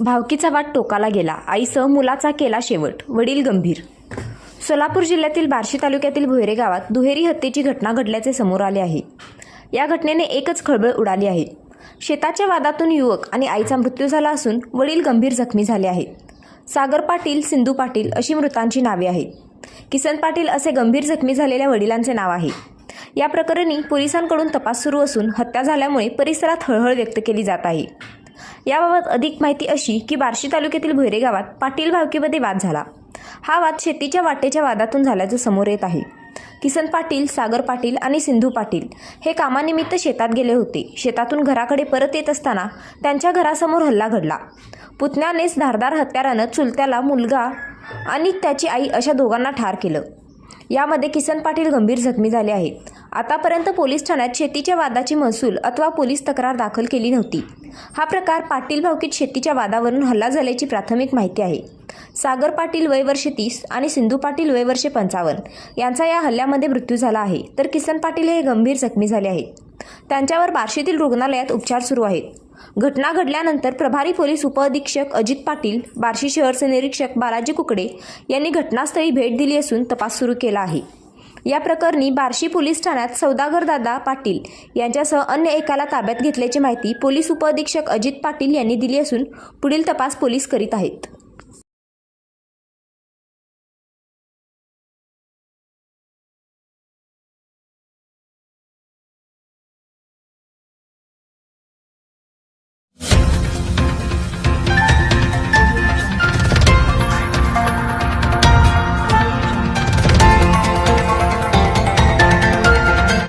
भावकीचा वाट टोकाला गेला. आईसह मुलाचा केला शेवट. वडील गंभीर. सोलापूर जिल्ह्यातील बार्शी तालुक्यातील भोयरे गावात दुहेरी हत्येची घटना घडल्याचे समोर आले आहे. या घटनेने एकच खळबळ उडाली आहे. शेताच्या वादातून युवक आणि आईचा मृत्यू झाला असून वडील गंभीर जखमी झाले आहेत. सागर पाटील सिंधू पाटील अशी मृतांची नावे आहेत. किसन पाटील असे गंभीर जखमी झालेल्या वडिलांचे नाव आहे. या प्रकरणी पोलिसांकडून तपास सुरू असून हत्या झाल्यामुळे परिसरात हळहळ व्यक्त केली जात आहे. याबाबत अधिक माहिती अशी की बार्शी तालुक्यातील भोयरे गावात पाटील भावकीमध्ये वाद झाला. हा वाद शेतीच्या वाटेच्या वादातून झाल्याचं समोर येत आहे. किसन पाटील सागर पाटील आणि सिंधू पाटील हे कामानिमित्त शेतात गेले होते. शेतातून घराकडे परत येत असताना त्यांच्या घरासमोर हल्ला घडला. पुतण्यानेच धारदार हत्यारानं चुलत्याला मुलगा आणि त्याची आई अशा दोघांना ठार केलं. यामध्ये किसन पाटील गंभीर जखमी झाले आहेत. आतापर्यंत पोलीस ठाण्यात शेतीच्या वादाची महसूल अथवा पोलीस तक्रार दाखल केली नव्हती. हा प्रकार पाटील भावकीत शेतीच्या वादावरून हल्ला झाल्याची प्राथमिक माहिती आहे. सागर पाटील वय वर्षे तीस आणि सिंधू पाटील वय वर्षे पंचावन्न यांचा या हल्ल्यामध्ये मृत्यू झाला आहे. तर किसन पाटील हे गंभीर जखमी झाले आहेत. त्यांच्यावर बार्शीतील रुग्णालयात उपचार सुरू आहेत. घटना घडल्यानंतर प्रभारी पोलीस उपअधीक्षक अजित पाटील बार्शी शहरचे निरीक्षक बालाजी कुकडे यांनी घटनास्थळी भेट दिली असून तपास सुरू केला आहे. या प्रकरणी बार्शी पोलीस ठाण्यात सौदागरदादा पाटील यांच्यासह अन्य एकाला ताब्यात घेतल्याची माहिती पोलीस उपअधीक्षक अजित पाटील यांनी दिली असून पुढील तपास पोलीस करीत आहेत.